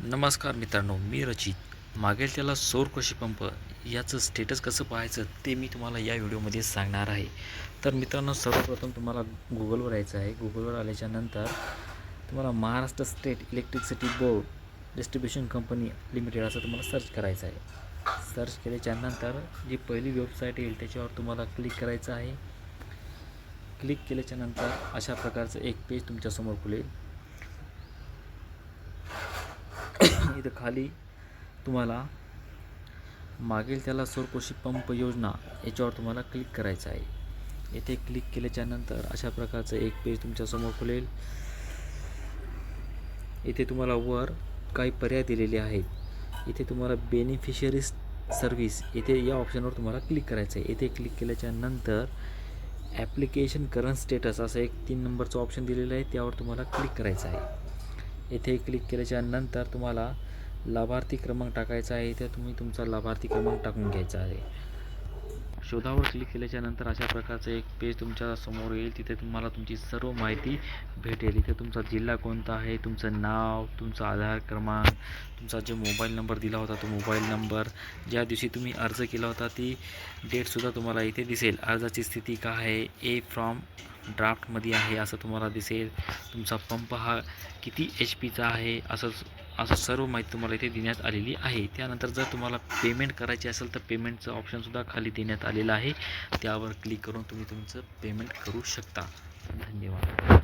नमस्कार मित्रांनो मी रचित. मागेल त्याला सौर कृषी पंप याचं स्टेटस कसं पाहायचं ते मी तुम्हाला या व्हिडिओमध्ये सांगणार आहे. तर मित्रांनो सर्वप्रथम तुम्हाला गुगलवर यायचं आहे. गुगलवर आल्याच्यानंतर तुम्हाला Maharashtra state electricity board distribution company limited असं तुम्हाला सर्च करायचं आहे. सर्च केल्याच्यानंतर जी पहिली वेबसाईट येईल त्याच्यावर तुम्हाला क्लिक करायचं आहे. क्लिक केल्याच्यानंतर अशा प्रकारचं एक पेज तुमच्यासमोर खुलेल. इथं खाली तुम्हाला मागील त्याला सौरकोशी पंप योजना याच्यावर तुम्हाला क्लिक करायचं आहे. येथे क्लिक केल्याच्यानंतर अशा प्रकारचं एक पेज तुमच्यासमोर खुलेल. इथे तुम्हाला वर काही पर्याय दिलेले आहेत. इथे तुम्हाला बेनिफिशरीज सर्व्हिस इथे या ऑप्शनवर तुम्हाला क्लिक करायचं आहे. येथे क्लिक केल्याच्यानंतर ॲप्लिकेशन करंट स्टेटस असं एक तीन नंबरचं ऑप्शन दिलेलं आहे. त्यावर तुम्हाला क्लिक करायचं आहे. येथे क्लिक केल्याच्यानंतर तुम्हाला लाभार्थी क्रमांक टाकायचा आहे इथे तुम्ही तुमचा लाभार्थी क्रमांक टाकून घ्यायचा आहे. शोधावर क्लिक केल्याच्यानंतर अशा प्रकारचं एक पेज तुमच्यासमोर येईल. तिथे तुम्हाला तुमची सर्व माहिती भेटेल. इथे तुमचा जिल्हा कोणता आहे तुमचं नाव तुमचा आधार क्रमांक तुमचा जो मोबाईल नंबर दिला होता तो मोबाईल नंबर ज्या दिवशी तुम्ही अर्ज केला होता ती डेटसुद्धा तुम्हाला इथे दिसेल. अर्जाची स्थिती काय आहे ए फ्रॉम ड्राफ्टमध्ये आहे असं तुम्हाला दिसेल. तुमचा पंप हा किती एच पीचा आहे असं असं सर्व माहिती तुम्हाला इथे देण्यात आलेली आहे. त्यानंतर जर तुम्हाला पेमेंट करायची असेल तर पेमेंटचं ऑप्शनसुद्धा खाली देण्यात आलेलं आहे. त्यावर क्लिक करून तुम्ही तुमचं पेमेंट करू शकता. धन्यवाद.